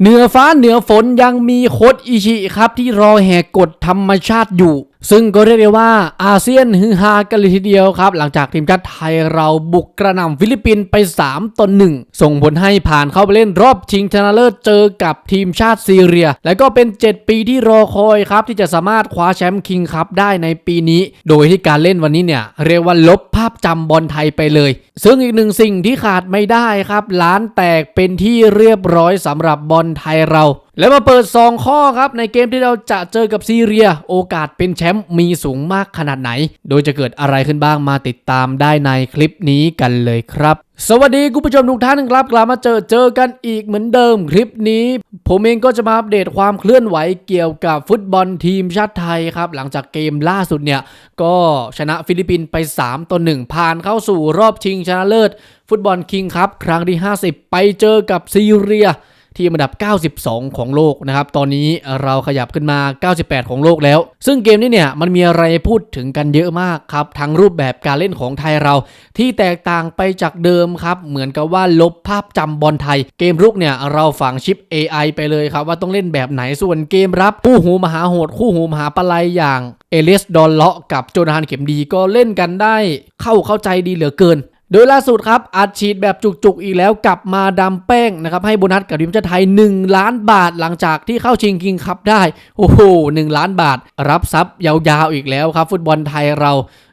เหนือฟ้าเหนือฝนยังมีโคดอิชิครับที่รอแหกกฎธรรมชาติอยู่ ซึ่งก็เรียกได้ว่าอาเซียนฮือฮากันเลยทีเดียวครับ หลังจากทีมชาติไทยเราบุกกระหน่ำฟิลิปปินส์ไป 3ต่อ1ส่งผลให้ผ่านเข้าไปเล่นรอบชิงชนะเลิศเจอกับทีมชาติซีเรีย และก็เป็น 7 ปีที่รอคอยครับ ที่จะสามารถคว้าแชมป์คิงคัพได้ในปีนี้ โดยที่การเล่นวันนี้เนี่ย เรียกว่าลบภาพจำบอลไทยไปเลย ซึ่งอีกหนึ่งสิ่งที่ขาดไม่ได้ครับล้านแตกเป็นที่เรียบร้อยสำหรับบอลไทยเราแล้วมาเปิด 2 ข้อครับ ในเกมที่เราจะเจอกับซีเรีย โอกาสเป็นแชมป์มีสูงมากขนาดไหน โดยจะเกิดอะไรขึ้นบ้างมาติดตามได้ในคลิปนี้กันเลยครับสวัสดีคุณผู้ชมทุกท่านครับกลับมาเจอเจอกันอีกเหมือนเดิมคลิปนี้ ผมเองก็จะมาอัปเดตความเคลื่อนไหวเกี่ยวกับฟุตบอลทีมชาติไทยครับ หลังจากเกมล่าสุดเนี่ย ก็ชนะฟิลิปปินส์ไป 3ต่อ1ผ่านเข้าสู่รอบชิงชนะเลิศ ฟุตบอลคิงคัพครั้งที่ 50 ไปเจอกับซีเรีย ทีมอันดับ 92 ของโลกนะครับ ตอนนี้เราขยับขึ้นมา 98 ของโลกแล้ว ซึ่งเกมนี้เนี่ยมันมีอะไรพูดถึงกันเยอะมากครับทั้งรูปแบบการเล่นของไทยเรา ที่แตกต่างไปจากเดิมครับ เหมือนกับว่าลบภาพจำบอลไทย เกมรุกเนี่ยเราฝังชิป AI ไปเลยครับ ว่าต้องเล่นแบบไหนส่วนเกมรับ คู่หูมหาโหด คู่หูมหาปลัยอย่างเอเลสดอนเลาะกับโจนาธานเข็มดีก็เล่นกันได้ เข้าเข้าใจดีเหลือเกิน โดยล่าสุดครับอัดฉีดแบบจุกๆอีกแล้วกลับมาดำแป้งนะครับให้โบนัสกับทีมชาติไทย 1 ล้านบาทหลังจากที่เข้าชิงคิงคัพได้ โอ้โห1ล้านบาท รับทรัพย์ยาวๆอีกแล้วครับ ฟุตบอลไทยเรา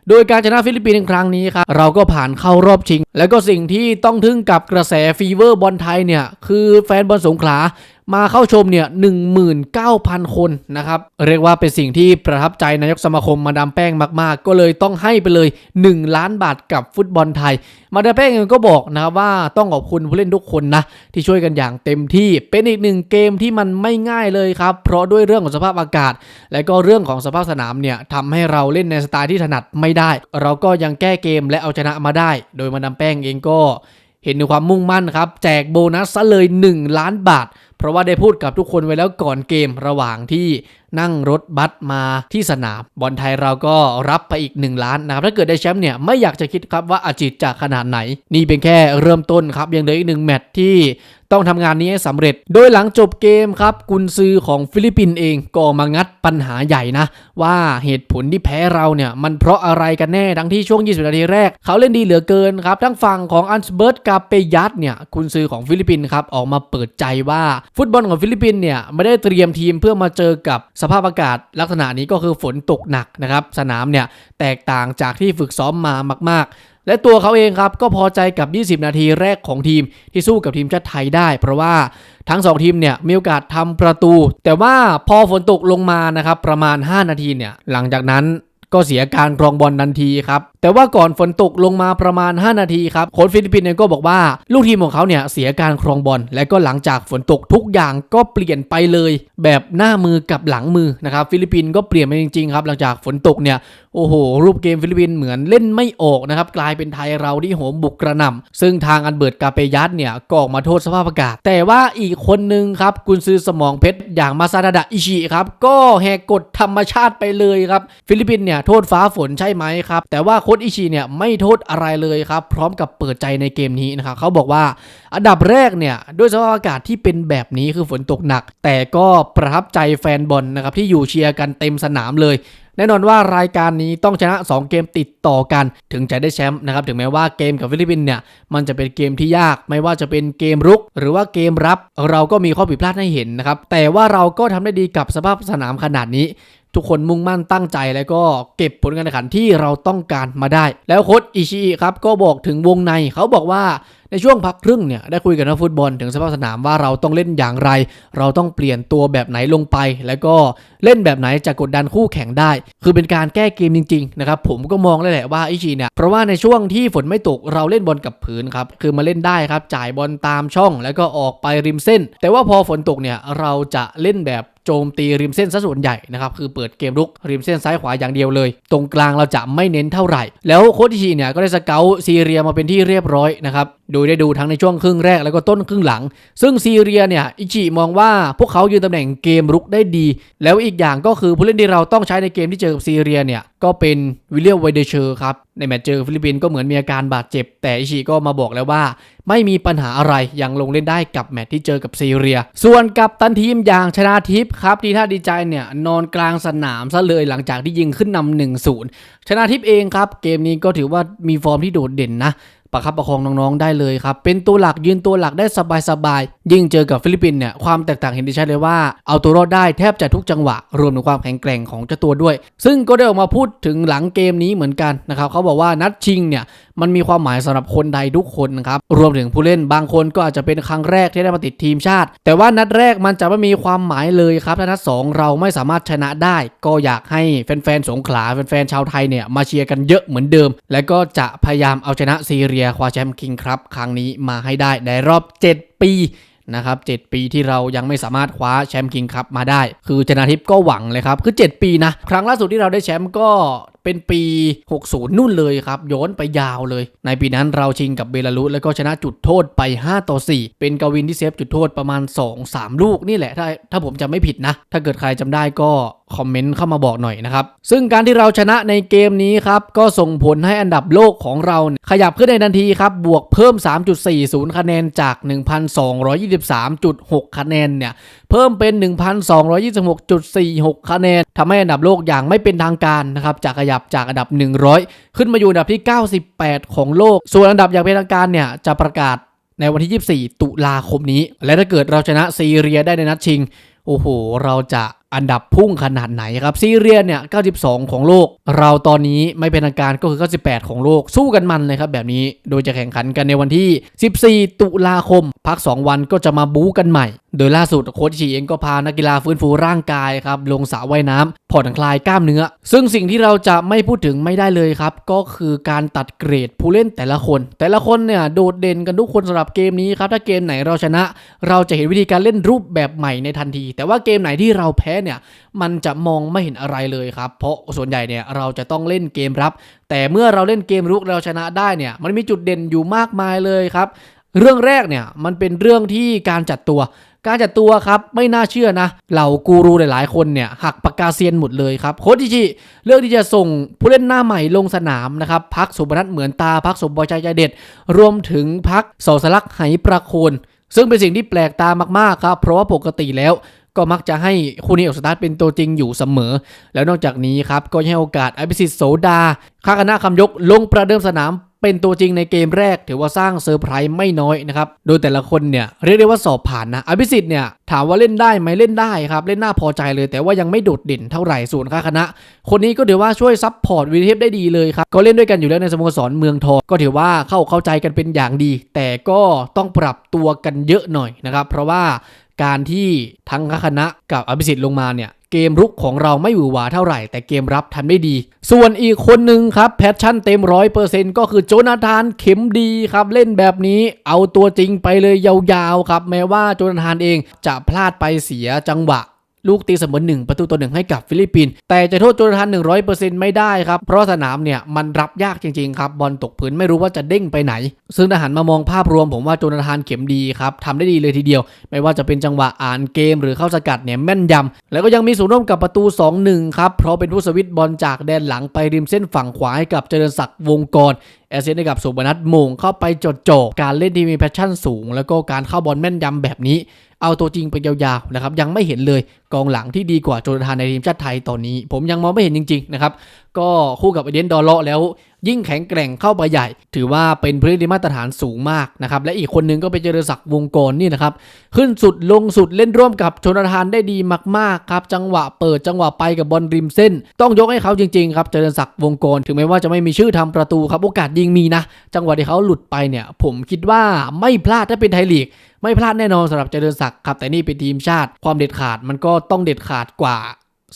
โดยการชนะฟิลิปปินส์ในครั้งนี้ครับเราก็ผ่านเข้ารอบชิง แล้วก็สิ่งที่ต้องทึ่งกับกระแสฟีเวอร์บอลไทยเนี่ยคือแฟนบอลสงขลา มาเข้าชมเนี่ย19,000 คนนะครับ เรียกว่าเป็นสิ่งที่ประทับใจนายกสมาคมมาดามแป้งมากๆ ก็เลยต้องให้ไปเลย 1 ล้านบาทกับฟุตบอลไทย มาดามแป้งเองก็บอกนะครับว่าต้องขอบคุณผู้เล่นทุกคนนะ ที่ช่วยกันอย่างเต็มที่เป็นอีกหนึ่งเกมที่มันไม่ง่ายเลยครับ เพราะด้วยเรื่องของสภาพอากาศ และก็เรื่องของสภาพสนามเนี่ยทำให้เราเล่นในสไตล์ที่ถนัดไม่ได้ เราก็ยังแก้เกมและเอาชนะมาได้ โดยมาดามแป้งเองก็ เห็นในความมุ่งมั่นครับ แจกโบนัสซะเลย 1 ล้านบาท เพราะว่าได้พูดกับทุกคนไว้แล้วก่อนเกมระหว่างที่นั่งรถบัสมาที่สนาม บอลไทยเราก็รับไปอีก 1 ล้านนะครับ ถ้าเกิดได้แชมป์เนี่ย ไม่อยากจะคิดครับว่าอาจิตจะขนาดไหน นี่เป็นแค่เริ่มต้นครับ ยังเหลืออีกหนึ่งแมตช์ที่ ต้องทำงานนี้ให้สำเร็จ โดยหลังจบเกมครับกุนซือของฟิลิปปินส์เองก็มางัดปัญหาใหญ่นะ ว่าเหตุผลที่แพ้เราเนี่ยมันเพราะอะไรกันแน่ทั้งที่ช่วง 20 นาทีแรก เขาเล่นดีเหลือเกินครับ ทั้งฝั่งของอันสเบิร์ตกาเปยัตเนี่ยกุนซือของฟิลิปปินส์ครับออกมาเปิดใจว่าฟุตบอลของฟิลิปปินส์เนี่ยไม่ได้เตรียมทีมเพื่อมาเจอกับสภาพอากาศ ลักษณะนี้ก็คือฝนตกหนักนะครับสนามเนี่ยแตกต่างจากที่ฝึกซ้อมมามาก ๆ และตัวเขาเองครับก็พอใจกับ 20 นาทีแรกของทีมที่สู้กับทีมชาติไทยได้ เพราะว่าทั้ง 2 ทีมเนี่ยมีโอกาสทำประตู แต่ว่าพอฝนตกลงมานะครับประมาณ 5 นาทีเนี่ยหลังจากนั้นก็เสียการครองบอลทันทีครับ แต่ว่าก่อนฝนตกลงมาประมาณ 5 นาทีครับโค้ชฟิลิปปินส์เนี่ยก็บอกว่า ลูกทีมของเขาเนี่ยเสียการครองบอลและก็หลังจากฝนตกทุกอย่างก็เปลี่ยนไปเลย แบบหน้ามือกับหลังมือนะครับฟิลิปปินส์ก็เปลี่ยนไปจริงๆครับหลังจากฝนตกเนี่ยโอ้โห รูปเกมฟิลิปปินส์เหมือนเล่นไม่ออกนะครับกลายเป็นไทยเราที่โหมบุกกระหน่ำซึ่งทางอันเบิร์ตกาเปยัสเนี่ยก็ออกมาโทษสภาพอากาศ แต่ว่าอีกคนนึงครับกุนซือสมองเพชรอย่างมาซาดาดะอิชิครับก็แหกกฎธรรมชาติไปเลยครับฟิลิปปินส์เนี่ยโทษฟ้าฝนใช่ไหมครับแต่ว่าโคชอิชิเนี่ยไม่โทษอะไรเลยครับพร้อมกับเปิดใจในเกมนี้นะครับเขาบอกว่าอันดับแรกเนี่ยด้วยสภาพอากาศที่เป็นแบบนี้คือฝนตกหนัก แต่ก็ประทับใจแฟนบอลนะครับที่อยู่เชียร์กันเต็มสนามเลยแน่นอนว่ารายการนี้ต้องชนะ 2 เกมติดต่อกัน ถึงจะได้แชมป์นะครับถึงแม้ว่าเกมกับฟิลิปปินส์เนี่ยมันจะเป็นเกมที่ยากไม่ว่าจะเป็นเกมรุก หรือว่าเกมรับ เราก็มีข้อผิดพลาดให้เห็นนะครับแต่ว่าเราก็ทำได้ดีกับสภาพสนามขนาดนี้ ทุกคนมุ่งมั่นตั้งใจแล้วก็เก็บผลการแข่งขันที่เราต้องการมาได้ แล้วโค้ชอิชิอิครับก็บอกถึงวงในเขาบอกว่า ในช่วงพักครึ่งเนี่ยได้คุยกับนักฟุตบอลถึงสภาพสนามว่าเราต้องเล่นอย่างไร เราต้องเปลี่ยนตัวแบบไหนลงไป แล้วก็เล่นแบบไหนจะกดดันคู่แข่งได้ คือเป็นการแก้เกมจริงๆนะครับผมก็มองเลยแหละว่าอิชิเนี่ยเพราะว่าในช่วงที่ฝนไม่ตกเราเล่นบอลกับพื้นครับคือมาเล่นได้ครับจ่ายบอลตามช่องแล้วก็ออกไปริมเส้น แต่ว่าพอฝนตกเนี่ยเราจะเล่นแบบโจมตีริมเส้นซะส่วนใหญ่นะครับคือเปิดเกมรุกริมเส้นซ้ายขวาอย่างเดียวเลย ตรงกลางเราจะไม่เน้นเท่าไหร่ แล้วโคชชิเนี่ยก็ได้สเกลซีเรียมาเป็นที่เรียบร้อยนะครับ โดยได้ดูทั้งในช่วงครึ่งแรกแล้วก็ต้นครึ่งหลัง ซึ่งซีเรียเนี่ยอิจิมองว่าพวกเขายืนตำแหน่งเกมรุกได้ดี แล้วอีกอย่างก็คือผู้เล่นที่เราต้องใช้ในเกมที่เจอกับซีเรียเนี่ย ก็เป็นวิลเลียมไวเดเชอร์ครับ ในแมตช์เจอฟิลิปปินส์ก็เหมือนมีอาการบาดเจ็บ แต่อิชิก็มาบอกแล้วว่า ไม่มีปัญหาอะไรยังลงเล่นได้กับแมตช์ที่เจอกับซีเรีย ส่วนกับตันทีมอย่างชนะทิพย์ครับ ที่ท่าดีใจเนี่ย นอนกลางสนามซะเลยหลังจากที่ยิงขึ้นนำหนึ่งศูนย์ชนะทิพย์เองครับ เกมนี้ก็ถือว่ามีฟอร์มที่โดดเด่นนะประคับประคองน้องๆได้เลยครับ เป็นตัวหลักยืนตัวหลักได้สบายๆ ยิ่งเจอกับฟิลิปปินส์เนี่ย ความแตกต่างเห็นได้ชัดเลยว่า เอาตัวรอดได้แทบจะทุกจังหวะ รวมถึงความแข็งแกร่งของเจ้าตัวด้วย ซึ่งก็ได้ออกมาพูดถึงหลังเกมนี้เหมือนกันนะครับเขาบอกว่านัดชิงเนี่ยมันมีความหมายสำหรับคนใดทุกคนนะครับรวมถึงผู้เล่นบางคนก็อาจจะเป็นครั้งแรกที่ได้มาติดทีมชาติ แต่ว่านัดแรกมันจะไม่มีความหมายเลยครับถ้านัดสองเราไม่สามารถชนะได้ ก็อยากให้แฟนๆสงขลาแฟนๆชาวไทยเนี่ยมาเชียร์กันเยอะเหมือนเดิม และก็จะพยายามเอาชนะซีเรียคว้าแชมป์คิงครับครั้งนี้มาให้ได้ในรอบ 7 ปี นะครับ 7 ปีที่เรายังไม่สามารถคว้าแชมป์คิงคัพมาได้ คือชนะทิพย์ก็หวังเลยครับ คือ 7 ปีนะ ครั้งล่าสุดที่เราได้แชมป์ก็เป็นปี 60 นู่นเลยครับย้อนไปยาวเลย ในปีนั้นเราชิงกับเบลารุสแล้วก็ชนะจุดโทษไป 5 ต่อ 4 เป็นกวินที่เซฟจุดโทษประมาณ 2-3 ลูกนี่แหละถ้าถ้าผมจำไม่ผิดนะ ถ้าเกิดใครจำได้ก็คอมเมนต์เข้ามาบอกหน่อยนะครับ ซึ่งการที่เราชนะในเกมนี้ครับ ก็ส่งผลให้อันดับโลกของเรา ขยับขึ้นในทันทีครับ บวกเพิ่ม 3.40 คะแนนจาก 1,223.6 คะแนนเนี่ย เพิ่มเป็น 1,226.46 คะแนนทำให้อันดับโลกอย่างไม่เป็นทางการนะครับจากขยับจากอันดับ 100 ขึ้นมาอยู่อันดับที่ 98 ของโลก ส่วนอันดับอย่างเป็นทางการเนี่ยจะประกาศในวันที่ 24 ตุลาคมนี้ และถ้าเกิดเราชนะซีเรียได้ในนัดชิง โอ้โห เราจะอันดับพุ่งขนาดไหนครับซีเรียเนี่ย 92 ของโลก เราตอนนี้ไม่เป็นทางการก็คือ 98 ของโลก สู้กันมันเลยครับแบบนี้ โดยจะแข่งขันกันในวันที่ 14 ตุลาคม พัก 2 วันก็จะมาบู๊กันใหม่โดยล่าสุดโค้ชชีเองก็พานักกีฬาฟื้นฟูร่างกายครับลงสระว่ายน้ำผ่อนคลายกล้ามเนื้อ ซึ่งสิ่งที่เราจะไม่พูดถึงไม่ได้เลยครับ ก็คือการตัดเกรดผู้เล่นแต่ละคน แต่ละคนเนี่ยโดดเด่นกันทุกคนสำหรับเกมนี้ครับถ้าเกมไหนเราชนะ เราจะเห็นวิธีการเล่นรูปแบบใหม่ในทันที แต่ว่าเกมไหนที่เราแพ้เนี่ยมันจะมองไม่เห็นอะไรเลยครับเพราะส่วนใหญ่เนี่ยเราจะต้องเล่นเกมรับ แต่เมื่อเราเล่นเกมรุกเราชนะได้เนี่ยมันมีจุดเด่นอยู่มากมายเลยครับเรื่องแรกเนี่ยมันเป็นเรื่องที่การจัดตัว การจัดตัวครับไม่น่าเชื่อนะ เหล่ากูรูหลายๆ คนเนี่ยหักปากกาเซียนหมดเลยครับโค้ชอิชิเลือกที่จะส่งผู้เล่นหน้าใหม่ลงสนามนะครับพักสุบนัทเหมือนตาพักสมบอยใจใจเด็ด รวมถึงพักสสลักไหประโคนซึ่งเป็นสิ่งที่แปลกตามากๆครับ เพราะว่าปกติแล้วก็มักจะให้คู่นี้ออกสตาร์ทเป็นตัวจริงอยู่เสมอ แล้วนอกจากนี้ครับก็ให้โอกาสอภิสิทธิ์โสดาข้าคณะคำยกลงประเดิมสนาม เป็นตัวจริงในเกมแรกถือว่าสร้างเซอร์ไพรส์ไม่น้อยนะครับ โดยแต่ละคนเนี่ยเรียกได้ว่าสอบผ่านนะ อภิสิทธิ์เนี่ยถามว่าเล่นได้ไหมเล่นได้ครับ เล่นน่าพอใจเลย แต่ว่ายังไม่โดดเด่นเท่าไหร่ส่วนข้าคณะ คนนี้ก็ถือว่าช่วยซับพอร์ตวีเทปได้ดีเลยครับ ก็เล่นด้วยกันอยู่แล้วในสโมสรเมืองทอง ก็ถือว่าเข้าเข้าใจกันเป็นอย่างดี แต่ก็ต้องปรับตัวกันเยอะหน่อยนะครับ เพราะว่า การที่ทั้งคณะกับอภิสิทธิ์ลงมาเนี่ยเกมรุกของเราไม่หวือหวาเท่าไหร่ แต่เกมรับทำได้ดี ส่วนอีกคนหนึ่งครับ แพชชั่นเต็มร้อยเปอร์เซ็นต์ก็คือโจนาธานเข็มดีครับ เล่นแบบนี้เอาตัวจริงไปเลยยาวๆครับ แม้ว่าโจนาธานเองจะพลาดไปเสียจังหวะ ลูกตีเสมอหนึ่งประตูต่อหนึ่งให้กับฟิลิปปินส์แต่จะโทษโจนาธาน100%ไม่ได้ครับ เพราะสนามเนี่ยมันรับยากจริงๆครับบอลตกพื้นไม่รู้ว่าจะเด้งไปไหน ซึ่งถ้าหันมามองภาพรวมผมว่าโจนาธานเข็มดีครับทำได้ดีเลยทีเดียว ไม่ว่าจะเป็นจังหวะอ่านเกมหรือเข้าสกัดเนี่ยแม่นยำแล้วก็ยังมีส่วนร่วมกับประตู 2-1ครับเพราะเป็นผู้สวิตบอลจากแดนหลังไปริมเส้นฝั่งขวาให้กับเจริญศักดิ์วงกรแอสเซนต์ให้กับสุบนัทมงเข้าไปจดจ่อการเล่นที่มีแพชชั่นสูง แล้วก็การเข้าบอลแม่นยำแบบนี้ เอาตัวจริงไปยาวๆนะครับยังไม่เห็นเลยกองหลังที่ดีกว่าโจนาธานในทีมชาติไทยตอนนี้ ผมยังมองไม่เห็นจริงๆนะครับก็คู่กับไอเดนดอลเลาะแล้ว ยิ่งแข็งแกร่งเข้าไปใหญ่ ถือว่าเป็นผู้เล่นที่มาตรฐานสูงมากนะครับและอีกคนนึงก็เป็นเจริญศักดิ์วงกรนี่นะครับขึ้นสุดลงสุดเล่นร่วมกับโจนาธานได้ดีมากๆครับจังหวะเปิดจังหวะไปกับบอลริมเส้น ต้องยกให้เขาจริงๆครับเจริญศักดิ์วงกรถึงแม้ว่าจะไม่มีชื่อทำประตูครับโอกาสยิงมีนะ จังหวะที่เขาหลุดไปเนี่ยผมคิดว่าไม่พลาดถ้าเป็นไทยลีก ไม่พลาดแน่นอนสำหรับเจริญศักดิ์ครับแต่นี่เป็นทีมชาติ ความเด็ดขาดมันก็ต้องเด็ดขาดกว่า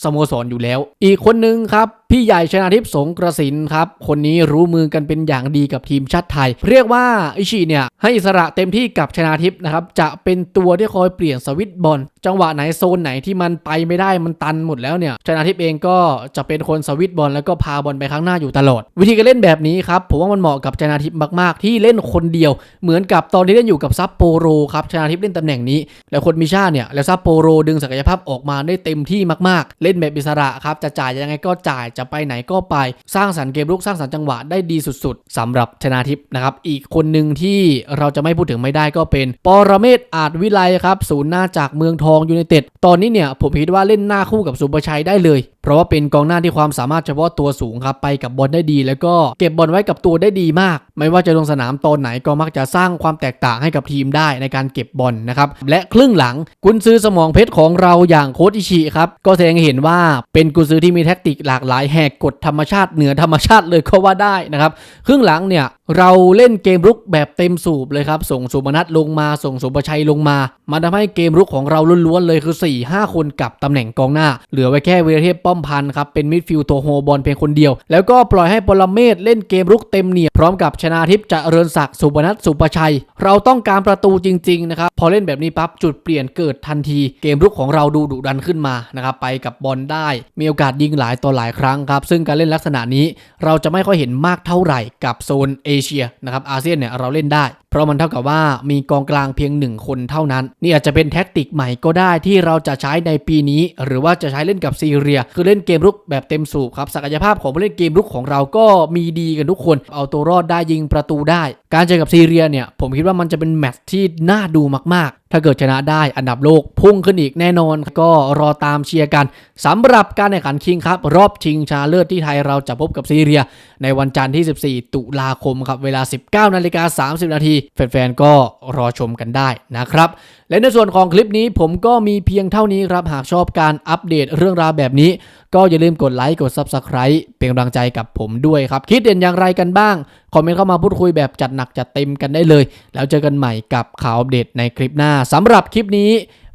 สโมสรอยู่แล้ว อีกคนนึงครับพี่ใหญ่ชนาทิพย์สงกระสินครับคนนี้รู้มือกันเป็นอย่างดีกับทีมชาติไทย เรียกว่าอิชิเนี่ยให้อิสระเต็มที่กับชนาทิพย์นะครับจะเป็นตัวที่คอยเปลี่ยนสวิตบอลจังหวะไหนโซนไหนที่มันไปไม่ได้มันตันหมดแล้วเนี่ยชนาทิพย์เองก็จะเป็นคนสวิตบอลแล้วก็พาบอลไปข้างหน้าอยู่ตลอด วิธีการเล่นแบบนี้ครับผมว่ามันเหมาะกับชนาทิพย์มาก ๆ ที่เล่นคนเดียว เหมือนกับตอนที่เล่นอยู่กับซัปโปโรครับชนาทิพย์เล่นตำแหน่งนี้ แล้วคนมิชาเนี่ยแล้วซัปโปโรดึงศักยภาพออกมาได้เต็มที่มากๆ เล่นแบบอิสระครับจะจ่ายยังไงก็จ่ายจะไปไหนก็ไปสร้างสรรค์เกมรุกสร้างสรรค์จังหวะได้ดีสุดๆสำหรับชนาทิพย์นะครับ อีกคนหนึ่งที่เราจะไม่พูดถึงไม่ได้ก็เป็น ปรเมศอาจวิไลครับศูนย์หน้าจากเมืองทองยูไนเต็ดตอนนี้เนี่ยผมคิดว่าเล่นหน้าคู่กับสุประชัยได้เลย เพราะว่าเป็นกองหน้าที่ความสามารถเฉพาะตัวสูงครับไปกับบอลได้ดี แล้วก็เก็บบอลไว้กับตัวได้ดีมาก ไม่ว่าจะลงสนามตอนไหนก็มักจะสร้างความแตกต่างให้กับทีมได้ในการเก็บบอลนะครับและครึ่งหลังกุนซือสมองเพชรของเราอย่างโค้ชอิชิครับก็แสดงให้เห็นว่าเป็นกุนซือที่มีแท็กติกหลากหลายแหกกฎธรรมชาติเหนือธรรมชาติเลยก็ว่าได้นะครับ ครึ่งหลังเนี่ย เราเล่นเกมรุกแบบเต็มสูบเลยครับ ส่งสุมนัทลงมาส่งสุประชัยลงมา มันทำให้เกมรุกของเราล้วนๆเลยคือ 4 5 คนกับตำแหน่งกองหน้า เหลือไว้แค่วีรเทพป้อมพันธ์ครับเป็นมิดฟิลด์ตัวโฮบอลเพียงคนเดียว แล้วก็ปล่อยให้ปรเมศเล่นเกมรุกเต็มเหนียวพร้อมกับชนาทิพย์จะเริญศักดิ์สุปนัทสุประชัย เราต้องการประตูจริงๆนะครับพอเล่นแบบนี้ปั๊บจุดเปลี่ยนเกิดทันที เกมรุกของเราดูดุดันขึ้นมานะครับไปกับบอลได้ มีโอกาสยิงหลายต่อหลายครั้งครับซึ่งการเล่นลักษณะนี้ เราจะไม่ค่อยเห็นมากเท่าไหร่กับโซนเอเชียนะครับอาเซียนเนี่ยเราเล่นได้ ราะมันเท่ากับว่ามีกองกลางเพียงหนึ่งคนเท่านั้น นี่อาจจะเป็นแท็กติกใหม่ก็ได้ที่เราจะใช้ในปีนี้ หรือว่าจะใช้เล่นกับซีเรีย คือเล่นเกมรุกแบบเต็มสูบครับศักยภาพของผู้เล่นเกมรุกของเราก็มีดีกันทุกคน เอาตัวรอดได้ยิงประตูได้ การเจอกับซีเรียเนี่ยผมคิดว่ามันจะเป็นแมตช์ที่น่าดูมากๆ ถ้าเกิดชนะได้อันดับโลกพุ่งขึ้นอีกแน่นอน ก็รอตามเชียร์กันสำหรับการแข่งขันคิงครับรอบชิงชนะเลิศที่ไทยเราจะพบกับซีเรีย ในวันจันทร์ที่ 14 ตุลาคมครับเวลา 19นาฬิกา30นาทีแฟนๆก็รอชมกันได้นะครับ และในส่วนของคลิปนี้ผมก็มีเพียงเท่านี้ครับ หากชอบการอัปเดตเรื่องราวแบบนี้ ก็อย่าลืมกดไลค์กด Subscribe เป็นกำลังใจกับผมด้วยครับ คิดเห็นอย่างไรกันบ้าง คอมเมนต์เข้ามาพูดคุยแบบจัดหนักจัดเต็มกันได้เลย แล้วเจอกันใหม่กับข่าวอัปเดตในคลิปหน้าสำหรับคลิปนี้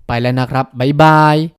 ไปแล้วนะครับบ๊ายบาย